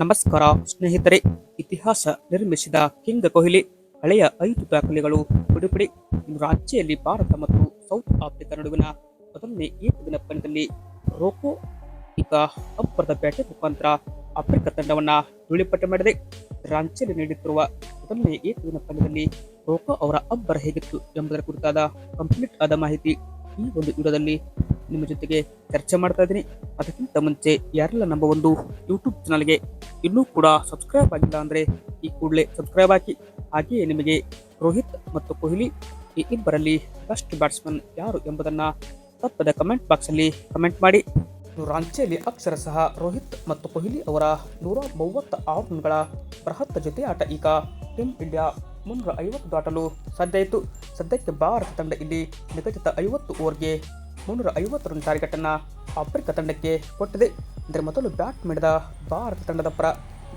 ನಮಸ್ಕಾರ, ಸ್ನೇಹಿತರೆ. ಇತಿಹಾಸ ನಿರ್ಮಿಸಿದ ಕಿಂಗ್ ಕೊಹ್ಲಿ, ಹಳೆಯ ಐದು ದಾಖಲೆಗಳು ಬಿಡುಗಡೆ. ಇನ್ನು ರಾಜ್ಯದಲ್ಲಿ ಭಾರತ ಮತ್ತು ಸೌತ್ ಆಫ್ರಿಕಾ ನಡುವಿನ ಮೊದಲನೇ ಏಕದಿನ ಪಂದ್ಯದಲ್ಲಿ ರೋಕೋ ಈಗ ಅಬ್ಬರದ ಬ್ಯಾಟಿಂಗ್ ಮುಖಾಂತರ ಆಫ್ರಿಕಾ ತಂಡವನ್ನು ಧೂಳಿಪಟ ಮಾಡಿದೆ. ರಾಂಚಿಯಲ್ಲಿ ನೀಡುತ್ತಿರುವ ಮೊದಲನೇ ಏಕದಿನ ಪಂದ್ಯದಲ್ಲಿ ರೋಕೋ ಅವರ ಅಬ್ಬರ ಹೇಗಿತ್ತು ಎಂಬುದರ ಕುರಿತಾದ ಕಂಪ್ಲೀಟ್ ಆದ ಮಾಹಿತಿ ಈ ಒಂದು ವಿಡಿಯೋದಲ್ಲಿ ನಿಮ್ಮ ಜೊತೆಗೆ ಚರ್ಚೆ ಮಾಡ್ತಾ ಇದ್ದೀನಿ. ಅದಕ್ಕಿಂತ ಮುಂಚೆ ಯಾರೆಲ್ಲ ನಮ್ಮ ಒಂದು ಯೂಟ್ಯೂಬ್ ಚಾನಲ್ಗೆ ಇನ್ನೂ ಕೂಡ ಸಬ್ಸ್ಕ್ರೈಬ್ ಆಗಿಲ್ಲ ಅಂದರೆ ಈ ಕೂಡಲೇ ಸಬ್ಸ್ಕ್ರೈಬ್ ಹಾಕಿ. ಹಾಗೆಯೇ ನಿಮಗೆ ರೋಹಿತ್ ಮತ್ತು ಕೊಹ್ಲಿ ಈ ಇಬ್ಬರಲ್ಲಿ ಬೆಸ್ಟ್ ಬ್ಯಾಟ್ಸ್ಮನ್ ಯಾರು ಎಂಬುದನ್ನು ತಪ್ಪದ ಕಮೆಂಟ್ ಬಾಕ್ಸಲ್ಲಿ ಕಮೆಂಟ್ ಮಾಡಿ. ರಾಂಚಿಯಲ್ಲಿ ಅಕ್ಷರ ಸಹ ರೋಹಿತ್ ಮತ್ತು ಕೊಹ್ಲಿ ಅವರ ನೂರ ಮೂವತ್ತ ಆರು ರನ್ಗಳ ಬೃಹತ್ ಜೊತೆ ಆಟ ಈಗ ಟೀಮ್ ಇಂಡಿಯಾ ಮುನ್ನೂರ ಐವತ್ತು ದಾಟಲು ಸಾಧ್ಯ ಆಯಿತು. ಸದ್ಯಕ್ಕೆ ಭಾರತ ತಂಡ ಇಲ್ಲಿ ನಿಗದಿತ ಐವತ್ತು ಓವರ್ಗೆ ಮುನ್ನೂರ ಐವತ್ತು ರನ್ ಟಾರ್ಗೆಟ್ ಅನ್ನ ಆಫ್ರಿಕಾ ತಂಡಕ್ಕೆ ಕೊಟ್ಟಿದೆ. ಅಂದರೆ ಮೊದಲು ಬ್ಯಾಟ್ ಮಾಡಿದ ಭಾರತ ತಂಡದ ಪರ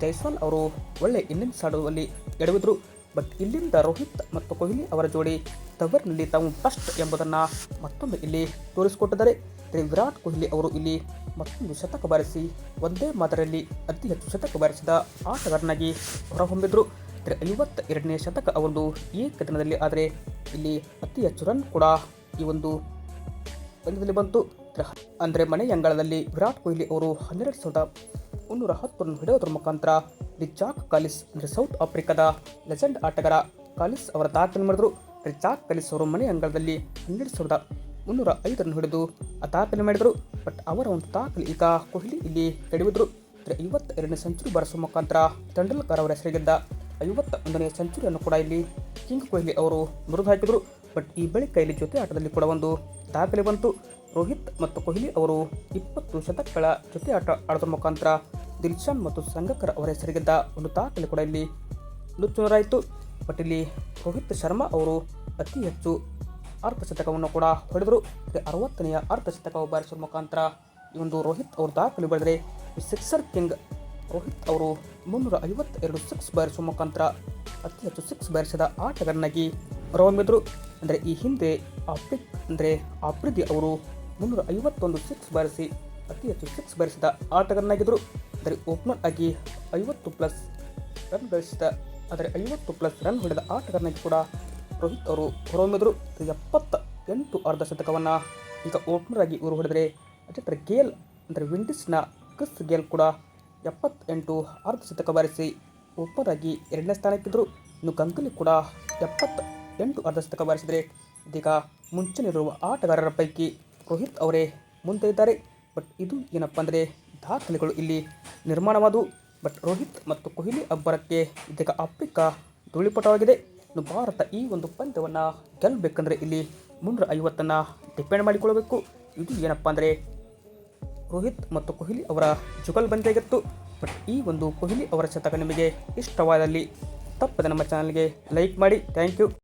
ಜೈಸ್ವಾಲ್ ಅವರು ಒಳ್ಳೆ ಇನ್ನಿಂಗ್ಸ್ ಆಡುವಲ್ಲಿ ಎಡವಿದ್ರು. ಬಟ್ ಇಲ್ಲಿಂದ ರೋಹಿತ್ ಮತ್ತು ಕೊಹ್ಲಿ ಅವರ ಜೋಡಿ ತವರಿನಲ್ಲಿ ತಾವು ಫಸ್ಟ್ ಎಂಬುದನ್ನು ಮತ್ತೊಮ್ಮೆ ಇಲ್ಲಿ ತೋರಿಸಿಕೊಟ್ಟಿದ್ದಾರೆ. ವಿರಾಟ್ ಕೊಹ್ಲಿ ಅವರು ಇಲ್ಲಿ ಮತ್ತೊಂದು ಶತಕ ಬಾರಿಸಿ ಒಂದೇ ಮಾದರಿಯಲ್ಲಿ ಅತಿ ಹೆಚ್ಚು ಶತಕ ಬಾರಿಸಿದ ಆಟಗಾರನಾಗಿ ಹೊರಹೊಮ್ಮಿದ್ರು. ಐವತ್ತ ಎರಡನೇ ಶತಕ ಅವರದು ಏಕದಿನದಲ್ಲಿ, ಆದರೆ ಇಲ್ಲಿ ಅತಿ ಹೆಚ್ಚು ರನ್ ಕೂಡ ಈ ಒಂದು ಪಂದ್ಯದಲ್ಲಿ ಬಂತು ಅಂದರೆ ಮನೆ ಅಂಗಳದಲ್ಲಿ ವಿರಾಟ್ ಕೊಹ್ಲಿ ಅವರು ಹನ್ನೆರಡು ಸಾವಿರದ ಮುನ್ನೂರ ಹತ್ತು ರನ್ ಹೊಡೆಯೋದ್ರ ಮುಖಾಂತರ ರಿಚಾಕ್ ಕಾಲಿಸ್ ಅಂದರೆ ಸೌತ್ ಆಫ್ರಿಕಾದ ಲೆಜೆಂಡ್ ಆಟಗಾರ ಕಾಲಿಸ್ ಅವರ ದಾಖಲೆ ಮಾಡಿದ್ರು. ರಿಚಾಕ್ ಕಾಲಿಸ್ ಅವರು ಮನೆ ಅಂಗಳದಲ್ಲಿ ಹನ್ನೆರಡು ಸಾವಿರದ ಮುನ್ನೂರ ಐದರನ್ನು ಹಿಡಿದು ಆ ದಾಖಲೆ ಮಾಡಿದರು. ಬಟ್ ಅವರ ಒಂದು ದಾಖಲೆ ಈಗ ಕೊಹ್ಲಿ ಇಲ್ಲಿ ಕಡಿವಿದ್ರು ಐವತ್ತೆರಡನೇ ಸೆಂಚುರಿ ಬಾರಿಸುವ ಮುಖಾಂತರ ತೆಂಡೂಲ್ಕರ್ ಅವರ ಹೆಸರಿಗಿದ್ದ ಐವತ್ತ ಒಂದನೇ ಸೆಂಚುರಿಯನ್ನು ಕೂಡ ಇಲ್ಲಿ ಕಿಂಗ್ ಕೊಹ್ಲಿ ಅವರು ಮುರಿದು ಹಾಕಿದರು. ಬಟ್ ಈ ಬಳಿ ಕೈಲಿ ಜೊತೆ ಆಟದಲ್ಲಿ ಕೂಡ ಒಂದು ದಾಖಲೆ ಬಂತು. ರೋಹಿತ್ ಮತ್ತು ಕೊಹ್ಲಿ ಅವರು ಇಪ್ಪತ್ತು ಶತಕಗಳ ಜೊತೆ ಆಟ ಆಡೋದ್ರ ಮುಖಾಂತರ ದಿಲ್ಶಾನ್ ಮತ್ತು ಸಂಗಕರ್ ಅವರ ಹೆಸರಿಗಿದ್ದ ಒಂದು ದಾಖಲೆ ಕೂಡ ಇಲ್ಲಿ ನುಚ್ಚುನರಾಯಿತು. ಬಟ್ ಇಲ್ಲಿ ರೋಹಿತ್ ಶರ್ಮಾ ಅವರು ಅತಿ ಹೆಚ್ಚು ಅರ್ಧ ಶತಕವನ್ನು ಕೂಡ ಹೊಡೆದರು. ಅರವತ್ತನೆಯ ಅರ್ಧ ಶತಕವು ಬಾರಿಸುವ ಮುಖಾಂತರ ಈ ಒಂದು ರೋಹಿತ್ ಅವರು ದಾಖಲೆ ಬರೆದರೆ ಸಿಕ್ಸರ್ ಕಿಂಗ್ ರೋಹಿತ್ ಅವರು ಮುನ್ನೂರ ಐವತ್ತೆರಡು ಸಿಕ್ಸ್ ಬಾರಿಸುವ ಮುಖಾಂತರ ಅತಿ ಹೆಚ್ಚು ಸಿಕ್ಸ್ ಬಾರಿಸಿದ ಆಟಗಾರನಾಗಿ ಹೊರಹೊಮ್ಮಿದ್ರು ಅಂದರೆ ಈ ಹಿಂದೆ ಆಫ್ರಿಕ್ ಅಂದರೆ ಆಫ್ರಿದಿ ಅವರು ಮುನ್ನೂರ ಐವತ್ತೊಂದು ಸಿಕ್ಸ್ ಬಾರಿಸಿ, ಅತಿ ಹೆಚ್ಚು ಸಿಕ್ಸ್ ಬಾರಿಸಿದ ಆಟಗಾರನಾಗಿದ್ದರು. ಅಂದರೆ ಓಪನರ್ ಆಗಿ ಐವತ್ತು ಪ್ಲಸ್ ರನ್ ಗಳಿಸಿದ, ಆದರೆ ಐವತ್ತು ಪ್ಲಸ್ ರನ್ ಹೊಡೆದ ಆಟಗಾರನಾಗಿ ಕೂಡ ರೋಹಿತ್ ಅವರು ಹೊರಹೊಮ್ಮಿದ್ರು. ಎಪ್ಪತ್ತ ಎಂಟು ಅರ್ಧ ಶತಕವನ್ನು ಈಗ ಓಪನರ್ ಆಗಿ ಇವರು ಹೊಡೆದರೆ ಅದೇ ಗೇಲ್, ಅಂದರೆ ವಿಂಡೀಸ್ನ ಕ್ರಿಸ್ ಗೇಲ್ ಕೂಡ ಎಪ್ಪತ್ತೆಂಟು ಅರ್ಧ ಶತಕ ಬಾರಿಸಿ ಓಪನರ್ ಆಗಿ ಎರಡನೇ ಸ್ಥಾನಕ್ಕಿದ್ದರು ಇನ್ನು ಗಂಗಲಿ ಕೂಡ ಎಪ್ಪತ್ತ ಎಂಟು ಅರ್ಧಶತಕ ಬಾರಿಸಿದರೆ ಇದೀಗ ಮುಂಚೆನಿರುವ ಆಟಗಾರರ ಪೈಕಿ ರೋಹಿತ್ ಅವರೇ ಮುಂದೆ ಇದ್ದಾರೆ ಬಟ್ ಇದು ಏನಪ್ಪ ಅಂದರೆ ದಾಖಲೆಗಳು ಇಲ್ಲಿ ನಿರ್ಮಾಣವಾದವು. ಬಟ್ ರೋಹಿತ್ ಮತ್ತು ಕೊಹ್ಲಿ ಅಬ್ಬರಕ್ಕೆ ಇದೀಗ ಆಫ್ರಿಕಾ ಧೂಳಿಪಟವಾಗಿದೆ. ಇನ್ನು ಭಾರತ ಈ ಒಂದು ಪಂದ್ಯವನ್ನು ಗೆಲ್ಲಬೇಕಂದ್ರೆ ಇಲ್ಲಿ ಮುನ್ನೂರ ಐವತ್ತನ್ನು ಡಿಪೆಂಡ್ ಮಾಡಿಕೊಳ್ಳಬೇಕು. ಇದು ಏನಪ್ಪ ಅಂದರೆ ರೋಹಿತ್ ಮತ್ತು ಕೊಹ್ಲಿ ಅವರ ಜುಗಲ್ ಜುಗಲ್ಬಂದಿಯಾಗಿತ್ತು ಬಟ್ ಈ ಒಂದು ಕೊಹ್ಲಿ ಅವರ ಶತಕ ನಿಮಗೆ ಇಷ್ಟವಾದಲ್ಲಿ ತಪ್ಪದೆ ನಮ್ಮ ಚಾನಲ್ಗೆ ಲೈಕ್ ಮಾಡಿ. Thank you.